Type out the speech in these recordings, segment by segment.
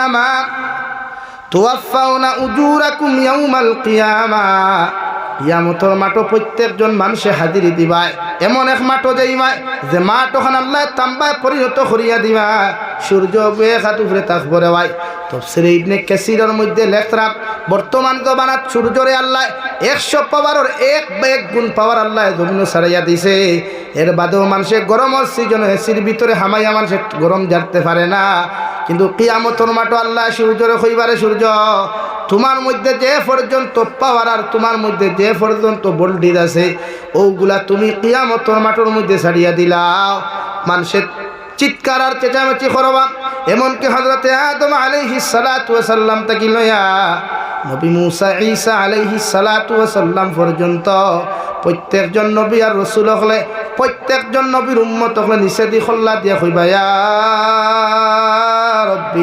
ইন্নামা তুয়াফাউনা উজুরাকুম ইয়াউমাল কিয়ামা। কিয়ামতর মাঠো প্রত্যেকজন মানুষে হাজিরি দিবায়। এমন এক মাঠো যাইবায় যে মাঠ ওখান আল্লাহ তাম্বায় পরিণত করিয়া দিবা সূর্য বে হাত উপরে তাকবরে ভাই তফসির ইবনে কাসিরের মধ্যে লেখরাম বর্তমান জমানাত সূর্যরে আল্লাহ একশো পাওয়ারের এক এক গুণ পাওয়ার আল্লাহ জমিন সারাইয়া দিছে। এর বাদেও মানুষে গরমের সিজন এসির ভিতরে হামাইয়া মানুষে গরম জানতে পারে না। কিন্তু কিয়ামতর মাঠো আল্লাহ সূর্যরে কইবারে সূর্য। তোমার মধ্যে যে পর্যন্ত পাওয়ার আর তোমার মধ্যে যে পর্যন্ত বোল্ডিজ আছে, ওগুলা তুমি কিয়ামতর মাঠের মধ্যে ছাড়িয়া দিলাও। মানুষের চিৎকার আর চেঁচামেচি করবা। এমনকি হজরতে আদম আলাইহি সালাতু সাল্লাম তাকি লয়া নবী মুসা ঈসা আলাইহি সালাতু সাল্লাম পর্যন্ত প্রত্যেকজন নবী আর রসুল হলে, প্রত্যেকজন নবীর উম্মত হলে নিষেধি খল্লা দিয়া ইয়া রব্বি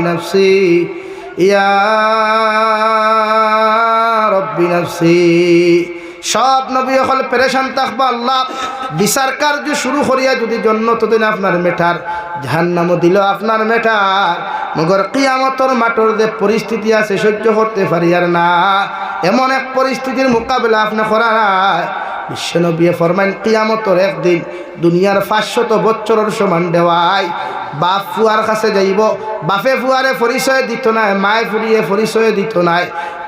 সব নবী হল পেরেশান থাকব আল্লাহ। বিচার কার্য শুরু করিয়া যদি জন্ম তদিন আপনার মেঠার জাহান্নামও দিল আপনার মেঠার মগর কিয়ামতর মাঠর যে পরিস্থিতি আছে সহ্য করতে পারি আর না। এমন এক পরিস্থিতির মোকাবেলা আপনি করা নাই বিশ্বনবী ফরমাইন, কিয়ামতর একদিন দুনিয়ার পাঁচশত বছরের সমান দেওয়াই। বাপ ফুয়ার কাছে যাইব, বাপে ফুয়ারে পরিচয় দিত নাই, মায়ে ফুরিয়ে পরিচয় দিত নাই।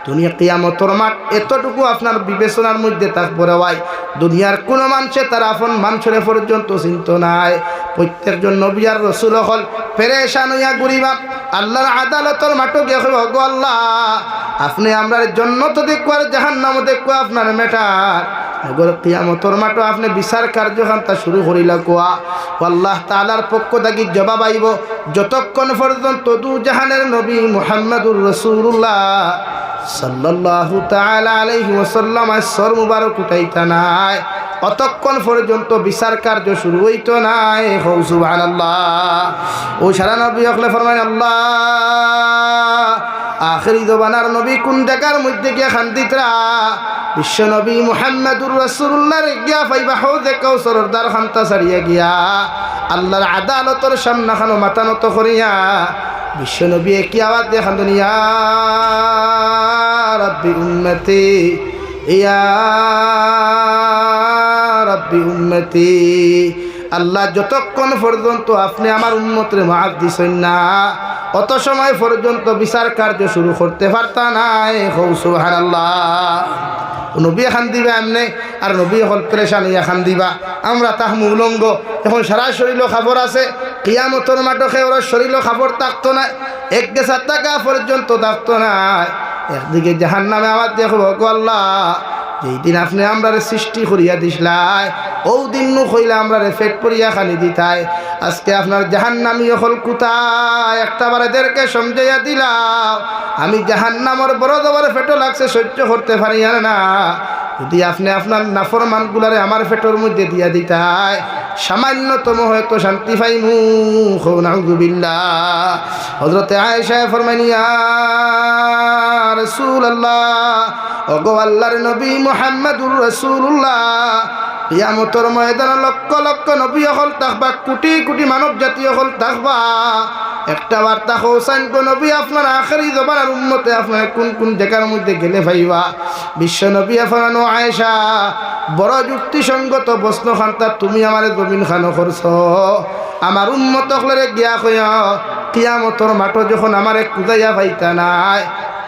দুনিয়া কিয়ামতর মাঠ এতটুকু আপনার বিবেচনার মধ্যে থাকব রেওয়াই দুনিয়ার কোনো মানুষে তার আপন মানুষের পর্যন্ত চিন্ত নাই। প্রত্যেকজন নবী আর রসুল হল পেরেশান হইয়া ঘুরিবা। আল্লাহর আদালতর মাঠও হইব গো আল্লাহ, আপনি আমরা জন্য তো দেখব আর জাহান নাম দেখব আপনার মেটার। এগুলো কিয়ামতর মাঠও আপনি বিচার কার্যখান্তা শুরু করিলা কোয়া। আল্লাহ তালার পক্ষ থাকি জবাব আইব, যতক্ষণ পর্যন্ত দু জাহানের নবী মুহাম্মদুর রসুল্লাহ সাল্লাল্লাহু তাআলা আলাইহি ওয়াসাল্লাম আসর মুবারক উঠাইতা নাই অতক্ষণ পর্যন্ত বিচার কার্য শুরু হইতো নাই। হৌ সুবহানাল্লাহ। ও সারা নবী হকলে ফরমান আল্লাহ, আখেরি জবানার নবী কোন জায়গার মধ্যে গিয়া খান্দিতরা? বিশ্ব নবী মুহাম্মদুর রাসূলুল্লাহর গিয়া পাইবা হৌদে কৌসরের দ্বার খান্তা ছাড়িয়া গিয়া আল্লাহর আদালতর সামনা খানো মাথা নত করিয়া বিশ্ব নবী কি আওয়াজ দিয়ে খান্দনিয়া রব্বি উম্মতি, ইয়া রব্বি উম্মতি। আল্লাহ যতক্ষণ পর্যন্ত আপনি আমার উন্মতের মাফ দিছেন না, অত সময় পর্যন্ত বিচার কার্য শুরু করতে পারতা নাই। হৌ সুহান আল্লাহ নবী এখান দিবা এমনি, আর নবী হল প্রেশান এখান দিবা। আমরা তাহমু উলঙ্গ। এখন সারা শরীর খবর আছে, কিয়ামতর মাঠকে ওরা শরীর খবর থাকতো না, এক গেছার টাকা পর্যন্ত থাকতো না। একদিকে জাহান নামে আমার দেখব গো আল্লাহ যেই দিন আপনি আমরা সৃষ্টি করিয়া দিসলাই ও দিন নু হইলে আমরা ফেট পরিয়া খালি দিতাই। আজকে আপনার জাহান নামি হল কুতায় একটা বারেদেরকে সমঝাইয়া দিলাম আমি জাহান নামর বড় দবার ফেটো লাগছে, সহ্য করতে পারি না। যদি আপনি আপনার নাফরমানগুলারে আমার ফেটোর মধ্যে দিয়া দিতাই সামান্যতম হয়তো শান্তি পাইমু। হৌনাউজুবিল্লা হজরতে আয়েশায় ফরমানিয়া রসুল আল্লাহ আল্লাহর নবী মোহাম্মদুর রসুল্লাহ ইয়ামতর ময়দান লক্ষ লক্ষ নবী হল থাকবা কোটি কোটি মানব জাতীয় হল থাকবা একটা বার্তা হোসাইন কো নবী, আপনার আখেরি জবানার উন্মতে আপনার কোন কোন জায়গার মধ্যে গেলে ভাইবা? বিশ্ব নবী আফরানো আয়েশা, বড় যুক্তিসঙ্গত বস্ন খান্তা, তুমি আমার জমিন খানো করছ। আমার উন্মত হলে গিয়া কইয়া, কিয়ামতর মাঠো যখন আমারে কুদাইয়া ভাইতা নাই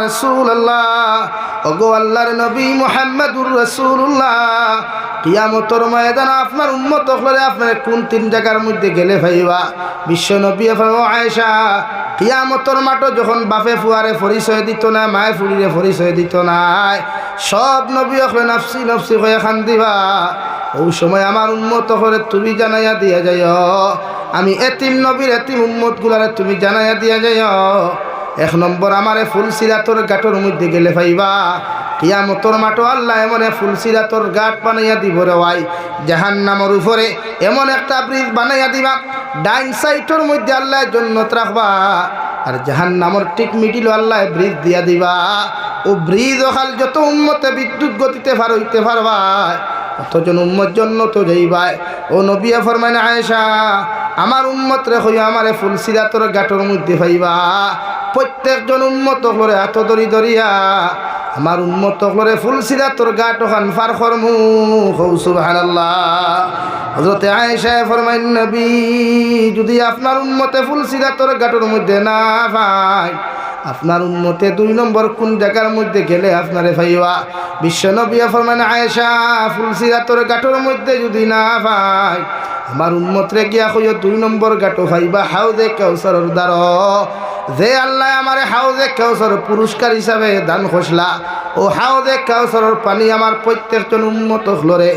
বলিয়া রসুল্লাহ ওগো আল্লাহর নবী মোহাম্মদুর রসুল্লাহ কিয়ামতর ময়দান আপনার উন্মত হলে আপনার কোন তিন জায়গার মধ্যে গেলে ভাইবা? বিশ্ব নবী আয়েশা, কিয়ামতর মাঠো যখন বাপে ফুয়ারে পরিচয় দিত না মায়ে ফুরিরে পরিচয় দিত নাই সব নবী হলে নাফসি নফসি হয়ে খান দিবা। ওই সময় আমার উন্মত হলে তুমি জানাইয়া দিয়া যাই আমি এতিম নবীর এতিম উম্মত গুলারে তুমি জানাইয়া দিয়া যাই এক নম্বর আমারে ফুল সিরাতর গাটর মধ্যে গেলে পাইবা কিয়ামতর মাটো আল্লাহ এমন ফুল সিরাতর গাট বানাইয়া দিব রে ভাই। জাহান নামর উপরে এমন একটা ব্রিজ বানাইয়া দিবা, ডাইন সাইডের মধ্যে আল্লাহ জন্নত রাখবা। আর জাহান নামর ঠিক মিডিল আল্লাহ ব্রিজ দিয়া দিবা। ও ব্রিজ ওখাল যত উন্মতে বিদ্যুৎ গতিতে পার হইতে পারবা। অতজন উম্মত জন্য তো যাইবাই ও নবিয়া ফরমাইন আয়েশা, আমার উম্মত রে হইয়া আমারে ফুল সিরাতর গাটর মধ্যে পাইবা প্রত্যেকজন উম্মত করে এত দরি দরিয়া। আমার উম্মত করে ফুল সিরাতর গাট ওখান ফার খরমু। সুবহানাল্লাহ। হজরতে আয়েশায় ফরমাইন, নবী, যদি আপনার উন্মতে ফুল সিরাতর গাটর মধ্যে না পায় আপনার উন্মতে দুই নম্বর কোন জায়গার মধ্যে গেলে আপনারে ফাইবা বিশ্ব নবিয়া ফরমান আয়েশা ফুলসিরাতর গাটোর মধ্যে যদি না পাই আমার উন্মতরে গিয়া কইও দুই নম্বর গাটো ফাইবা হাউদে কেউসরর দ্বার যে আল্লাহ আমারে হাউদে কেউসর পুরস্কার হিসাবে দান খসলা, ও হাউদে কেউসরর পানি আমার প্রত্যেকজন উন্মত হলরে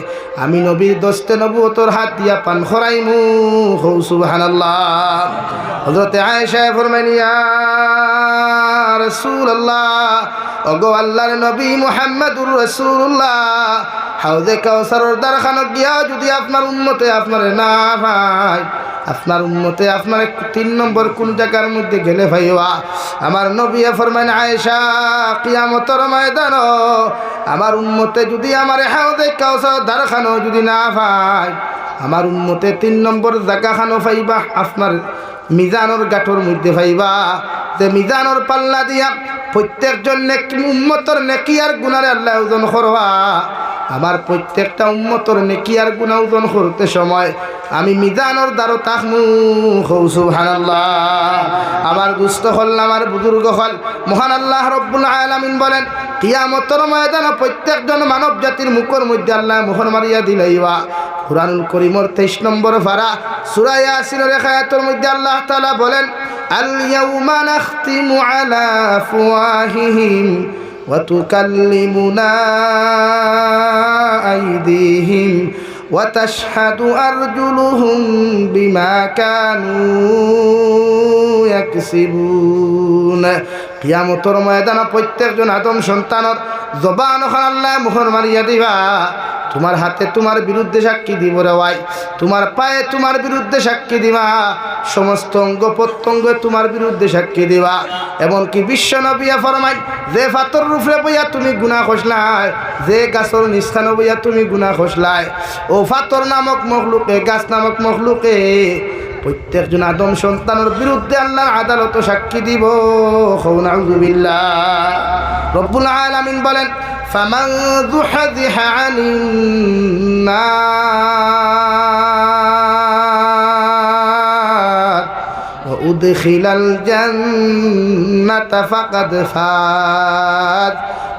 আমি নবীর দস্তে নবুয়তর হাত দিয়া পান খরাইমু হৌ সুবহানাল্লাহ। হজরতে আয়েশায় ফরমাইনিয়া রসুল্লাহ অগো আল্লাহর নবী মোহাম্মদুর রসুল্লাহ হাউদে কাউসারর দ্বারখানত গিয়া যদি আপনার উন্মতে আপনার না ভাই, আপনার উন্মতে আপনার তিন নম্বর কোন জায়গার মধ্যে গেলে ভাইয়া আমার নবী ফরমান আয়েশা, কিয়ামতর ময়দান আমার উন্মতে যদি আমার হাউদে কাউসার দ্বারখানো যদি না ভাই, আমার উন্মতে তিন নম্বর জায়গা খানো পাইবা আপনার মিজানোর গাঠোর মধ্যে পাইবা যে মিজানোর পাল্লা দিয়া প্রত্যেকজন নেকি, উম্মতর নেকি আর গুনারে আল্লাহ ওজন করবা আমার প্রত্যেকটা উন্মতর নেকি আর গুণা ওজন করতে সময় আমি মিজানোর দ্বারো তাহমু হৌসু ভানাল্লাহ আমার দুস্থ হল আমার বুজুর্গ হল। মহান আল্লাহ রব্বুল আলামিন বলেন, কিয়ামতর ময়দান প্রত্যেকজন মানব জাতির মুখর মধ্যে আল্লাহ মোহর মারিয়া দিলাইবা কুরআনুল করিমর তেইশ নম্বর ভাড়া সুরাইয়া আসিনের একায়াতর মধ্যে আল্লাহ তালা বলেন আল ইয়াউমা নাখতিমু আলা ফুয়াহিহিম وتكلمنا أيديهم وتشهد أرجلهم بما كانوا يكسبون কিয়ামতর ময়দানে প্রত্যেকজন আদম সন্তানর জবান আল্লাহ মুখর মারিয়া দিবা তোমার হাতে তোমার বিরুদ্ধে সাক্ষী দিব রে ভাই। তোমার পায়ে তোমার বিরুদ্ধে সাক্ষী দিবা। সমস্ত অঙ্গ প্রত্যঙ্গ তোমার বিরুদ্ধে সাক্ষী দিবা। এমনকি বিশ্ব নবিয়া ফরমাই যে ফাতর রূপে বইয়া তুমি গুণা খসলাই যে গাছর নিস্থান বইয়া তুমি গুণা খসলাই ও ফাতর নামক মখলুকে, গাছ নামক মখলুকে, প্রত্যেকজন আদম সন্তানের বিরুদ্ধে আল্লাহর আদালত সাক্ষী দিব। খৌনাউজুবিল্লাহ রব্বুল আলামিন বলেন فمن زحزح عن النار وأدخل الجنة فقد فاز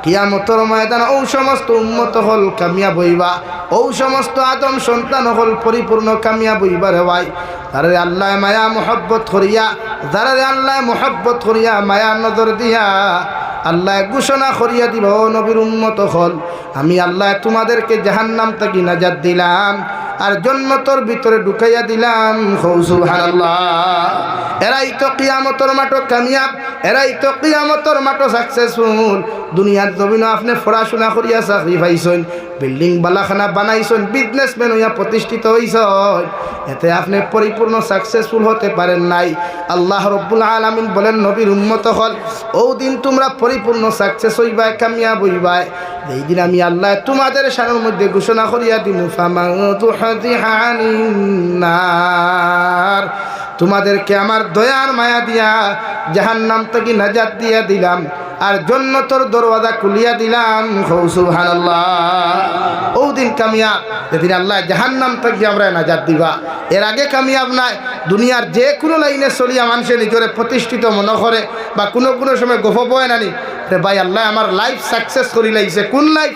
কিয়ামতর ময়দান ও সমস্ত উন্মত হল কামিয়া বইবা ও সমস্ত আদম সন্তান হল পরিপূর্ণ কামিয়া বইবার ভাই তারে আল্লাহ মায়া মোহব্বত করিয়া যারা আল্লাহ মোহব্বত করিয়া মায়া নজর দিয়া আল্লাহ ঘোষণা করিয়া দিব নবীর উন্মত হল আমি আল্লাহ তোমাদেরকে জাহান্নাম থেকে নাজাদ দিলাম। আর জন্মতর ভিতরে ঢুকাইয়া দিলাম। এরাই তো কিয়ামতর মাটো কামিয়াব, এরাই তো কিয়ামতর মাটো সাকসেসফুল দুনিয়ার জমিন আপনি পড়াশোনা করিয়া চাকরি পাইছেন, বিল্ডিং বালাখানা বানাইছেন বিজনেসম্যান হইয়া প্রতিষ্ঠিত হইছ এতে আপনি পরিপূর্ণ সাকসেসফুল হতে পারেন নাই। আল্লাহ রব্বুল আলমিন বলেন, নবীর উন্মত হল ও দিন তোমরা পরিপূর্ণ সাকসেস হইবাই, কামিয়াব হইবাই। এই দিন আমি আল্লাহ তোমাদের সারের মধ্যে ঘোষণা করিয়া ফামার তোমাদেরকে আমার দয়ার মায়া দিয়া জাহান নাম থেকে নাজাদ দিয়া দিলাম, আর জন্নতর দরওয়াজা খুলিয়া দিলাম। ও দিন কামিয়াব যেদিন আল্লাহ জাহান্নাম থেকে আমরা নাজাদ দিবা, এর আগে কামিয়াব নাই দুনিয়ার যে কোনো লাইনে চলিয়া মানুষের নিজরে প্রতিষ্ঠিত মনে করে, বা কোনো কোনো সময় গোফ বয় নানি রে ভাই আল্লাহ আমার লাইফ সাকসেস করি লাইছে। কোন লাইফ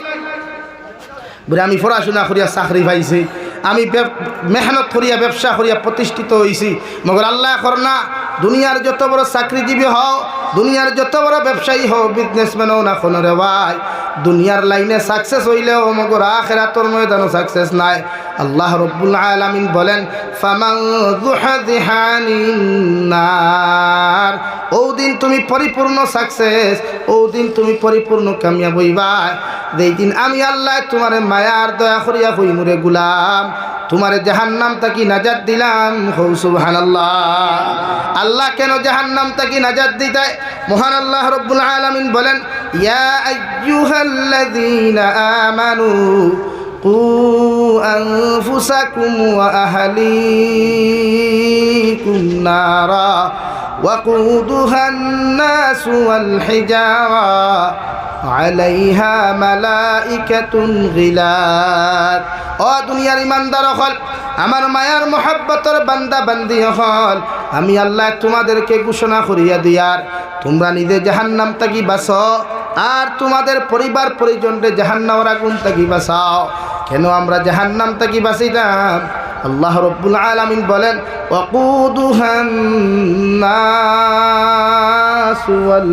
বলে, আমি পড়াশোনা করিয়া চাকরি পাইছি। আমি মেহনত করিয়া ব্যবসা করিয়া প্রতিষ্ঠিত হয়েছি মগর আল্লাহ কর না, দুনিয়ার যত বড় চাকরিজীবী হও, দুনিয়ার যত বড় ব্যবসায়ী হও বিজনেসম্যান হও না কোনো রে ভাই। দুনিয়ার লাইনে সাকসেস হইলেও মগর আখেরাতর ময়দানও সাকসেস নাই। আল্লাহ রব্বুল আলামিন বলেন ও দিন তুমি পরিপূর্ণ সাকসেস ও দিন তুমি পরিপূর্ণ কামিয়াব হইবা। যেই দিন আমি আল্লাহ তোমার মায়ার দয়া করিয়া হই মুরে গুলাম, তোমার জাহান্নাম তাকি নাজাত দিলাম। হৌ, সুবহানাল্লাহ। আল্লাহ আল্লাহ কেন জাহান্নাম তাকি নাজাত দিতে মহান আল্লাহ রব্বুল আলামিন বলেন, ইয়া আইয়ুহাল্লাযীনা আমানু قوا أنفسكم وأهليكم نارا وقودها الناس والحجارة عليها ملائكة غلاد ও দুনিয়ার ইমানদার হল আমার মায়ার মোহাব্বতর বান্দা বান্দি হল আমি আল্লাহ তোমাদেরকে ঘোষণা করিয়া দিয়ার তোমরা নিজে জাহান্নাম তাকি বাস আর তোমাদের পরিবার পরিজনরে জাহান্নামর আগুন তাকি বাসাও কেন আমরা জাহান্নাম তাকি বাঁচিতাম? আল্লাহ রব্বুল আলমিন বলেন ওয়াকুদুহান নাসু ওয়াল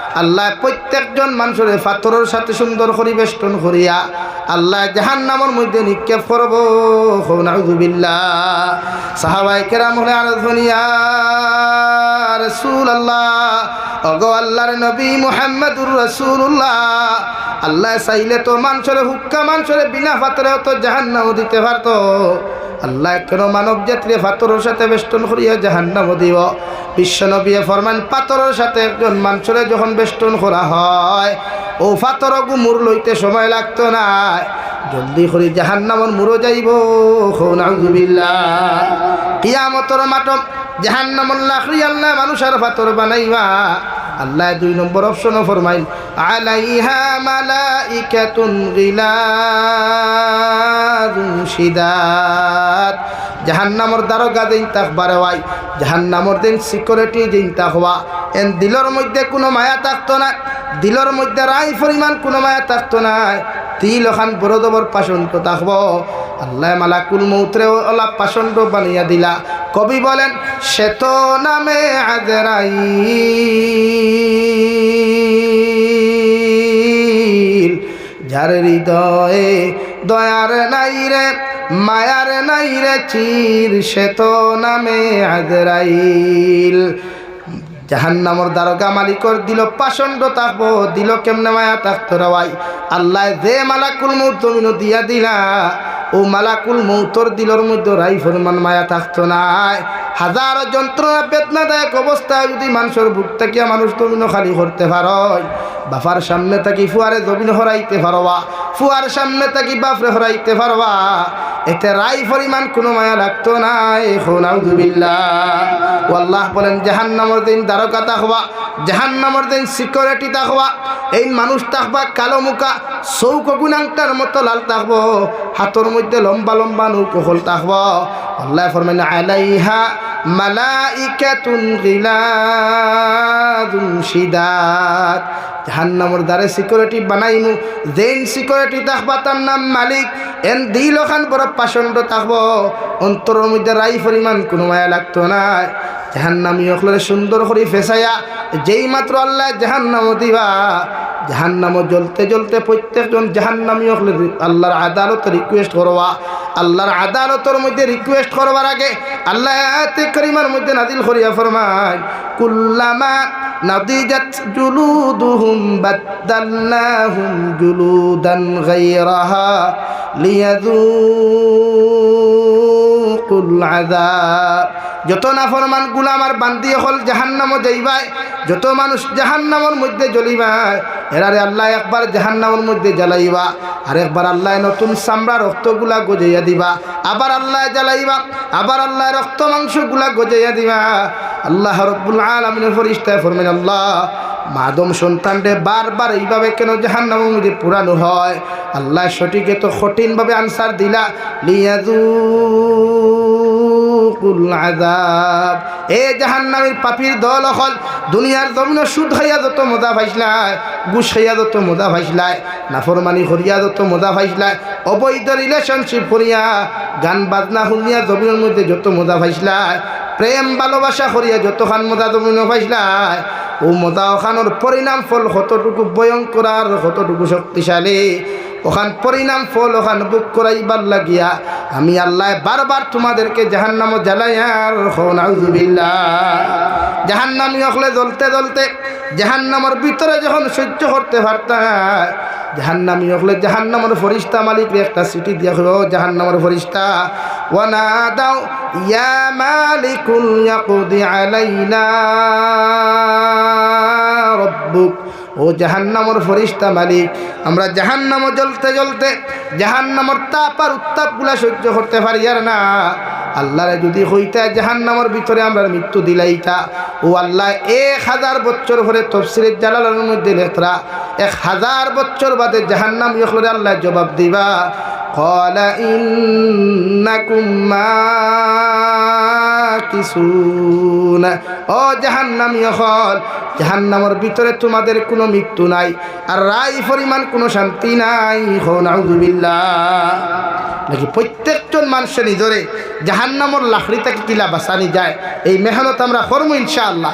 আল্লাহ প্রত্যেকজন মানুষের পাথরের সাথে সুন্দর পরিবেষ্টন করিয়া আল্লাহ জাহান নামের মধ্যে নিক্ষেপ করব। হৌনাউজুবিল্লা সাহাবাই কেরাম হলে আলোচনিয়া রসুল আল্লাহ অগো আল্লাহর নবী মুহাম্মদুর রসুল্লাহ আল্লাহ চাইলে তো মানুষের হুক্কা মানুষের বিনা পাথরেও তো জাহান্নাম দিতে পারতো। আল্লাহ কেন মানব জাতিরে পাথরের সাথে বেষ্টন করিয়া জাহান্নাম দিব বিশ্বনবী ফরমান, পাথরের সাথে একজন মানুষরে যখন বেষ্টন করা হয়, ও পাথর গুমুর লইতে সময় লাগতো না। জলদি করে জাহান্নামর মুরো যাইব। কিয়ামতর মাটম জাহান্নামর লাখরি আল্লাহ মানুষের পাথর বানাইবা। আল্লাহ দুই নম্বর অপশনও ফরমাইল, আলাইহা মালাইকাতুন গিলাদুন শিদাত জাহান্নামর দারোগা দিন তাক বারেওয়াই জাহান্নামর দিন সিকিউরিটি দিন তাক হওয়া। এন দিলর মধ্যে কোনো মায়া থাকতো না, দিলর মধ্যে রাই পরিমাণ কোনো মায়া থাকতো না। তিল ওখান বড়দবর পাশন্ত থাকব। আল্লাহ মালাকুল মৌত্রে ওলা পাশন্ত বানিয়া দিলা। কবি বলেন শ্বেত নামে আজরাই যার হৃদয়ে দয়ার নাই রে, মায়ার নাই রে চির শ্বেত নামে আজরাইল। জাহান্নামর দ্বারকা মালিকর দিল পাষণ্ড থাকব দিল কেমনে মায়া থাকতো রাওয়াই আল্লাহ যে মালাকুল মৌত দিয়া দিলা, ও মালাকুল মৌতর দিলর মধ্যে রাই ফরমান মায়া থাকতো নাই। হাজার যন্ত্রণা, বেদনাদায়ক অবস্থায় যদি মানুষের বুক থেকে মানুষ তুমি খালি করতে পারয়। বাপার সামনে থাকি ফুয়ারে জমিন হরাইতে পারবা, ফুয়ার সামনে থাকি বাপরে হরাইতে পারবা। এতে রাই পরিমাণ কোনো মায়া লাগতো না এখন আউজুবিল্লাহ ও আল্লাহ বলেন, জাহান্নামর দিন দ্বারকা তাকবা জাহান্নামর দিন সিকিউরিটি তাকবা এই মানুষ তাকবা কালো মুখা, চৌক গুণাংটার মতো লাল তাকবো, হাতর মধ্যে লম্বা লম্বা নৌকহল তাকব। আল্লাহ ফরমান আলাইহা মালাইকাতুন গিলাদুন শিদাত জাহান্নামর দ্বারে সিকিউরিটি বানাইমু যেন সিকিউরিটি থাকবা তার নাম মালিক, এন দিল খান বড় পাষণ্ড থাকব। অন্তরের মধ্যে রাই পরিমাণ কোনো মায়া লাগতো না। জাহান্নামি অকলের সুন্দর করে ফেসাইয়া, যেই মাত্র আল্লাহ জাহান্নাম দিবা, জাহান্নাম জ্বলতে জ্বলতে প্রত্যেকজন জাহান্নামি অকলের আল্লাহর আদালত রিকোয়েস্ট করবা। আল্লাহর আদালতের মধ্যে রিকোয়েস্ট করবার আগে আল্লাহ করিমার মধ্যে নাদিল করিয়া ফরমায়, কুল্লামা নাদিজাত জুলুদুহুম বাদ্দাল্লাহুম জুলুদান গায়রাহা লিয়াযুকুল আযাব। যত নাফরমানগুলা আমার বান্দি হল জাহান্নামও যাইবাই, যত মানুষ জাহান্নামের মধ্যে জ্বলিবাই, এরারে আল্লাহ একবার জাহান্নামের মধ্যে জ্বালাইবা, আর একবার আল্লাহ নতুন চামড়া রক্তগুলা গজাইয়া দিবা, আবার আল্লাহ জ্বালাইবা, আবার আল্লাহ রক্ত মাংসগুলা গজাইয়া দিবা। আল্লাহ রব্বুল আলমিনের ফরিস্তায় ফরমেন আল্লাহ, মাদম সন্তানরে বারবার এইভাবে কেন জাহান্নামের মধ্যে পুরানো হয়? আল্লাহ সঠিক তো কঠিনভাবে আনসার দিলা। লিয়াজু এ দল সুদ মজা অবৈধ রিলেশনশিপ করিয়া গান বাজনা শুনিয়া জমিনের মধ্যে যত মজা ভাইসলায় প্রেম, ভালোবাসা করিয়া যতখান মজা তুমি ভাইসলায় ও মজা ওখানোর পরিণাম ফল কতটুকু ভয়ঙ্কর আর কতটুকু শক্তিশালী। ওখান পরিণাম ফল ওখান বুক করাইবার লাগিয়া আমি আল্লাহ বারবার তোমাদেরকে জাহান্নামও জ্বালাই আর নাউজুবিল্লাহ জাহান্নামি হলে জ্বলতে জ্বলতে জাহান্নামর ভিতরে যখন সহ্য করতে পারতাম, জাহান্নামি হলে জাহান্নামর ফরিস্তা মালিকরে একটা সিটি দিয়া হলো জাহান্নামর ফরিস্তা ওয়ানা দাও ইয়া মালিকুল ইয়াকদি আলাইনা রব্বুক। ও জাহান্নামর ফরিস্তা মালিক, আমরা জাহান্নামও জ্বলতে জ্বলতে জাহান্নামর তাপ আর উত্তাপগুলা সহ্য করতে পারি আর না। আল্লাহরে যদি হইতা জাহান্নামর ভিতরে আমরা মৃত্যু দিলাইতা, ও আল্লাহ এক হাজার বছর পরে তফসিরের জালালের মধ্যে লেখরা, এক হাজার বছর বাদে জাহান্নাম ইহলরে আল্লাহ জবাব দিবা, কলা ইন্নাকুম মা মাকিসুন ও জাহান্নাম ইয়খল জাহান্নামের ভিতরে তোমাদের কোনো মৃত্যু নাই, আর রায় পরিমাণ কোনো শান্তি নাই। হো নাউজুবিল্লাহ নাকি প্রত্যেকজন মানুষের নিজরে জাহান্নামর লাখড়ি থেকে কিলা বাঁচানি যায়। এই মেহনত আমরা করব ইনশাআল্লাহ।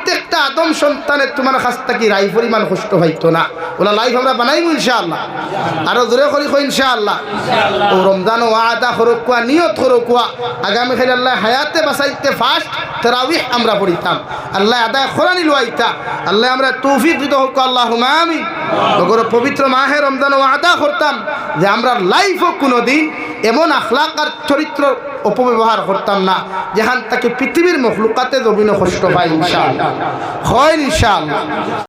প্রত্যেকটা আদম সন্তানের তোমার কাছ থেকে রাই পরিমাণ কষ্ট হইতো না। ওলা লাইফ আমরা বানাইব ইনশাআল্লাহ। আরও জোরে করি কই ইনশাআল্লাহ। ও রমজান ও আদা হরকুয়া নিয়ত হরকুয়া আগামী খালি আল্লাহ হায়াতে বাসাইতে ফার্স্ট তেরাউিহ আমরা পড়িতাম। আল্লাহ আদায় খোরানি লুয়াইতা। আল্লাহ আমরা তৌফিক দিত হোক আল্লাহ আমি ওগর পবিত্র মাহে রমজান ও আদা করতাম যে আমরা লাইফও কোনো দিন এমন আখলাক আর চরিত্র অপব্যবহার করতাম না। যেখান তাকে পৃথিবীর মখলুকাতে জমিনে কষ্ট পাই ইনশাল হয় ইনশাআল্লাহ।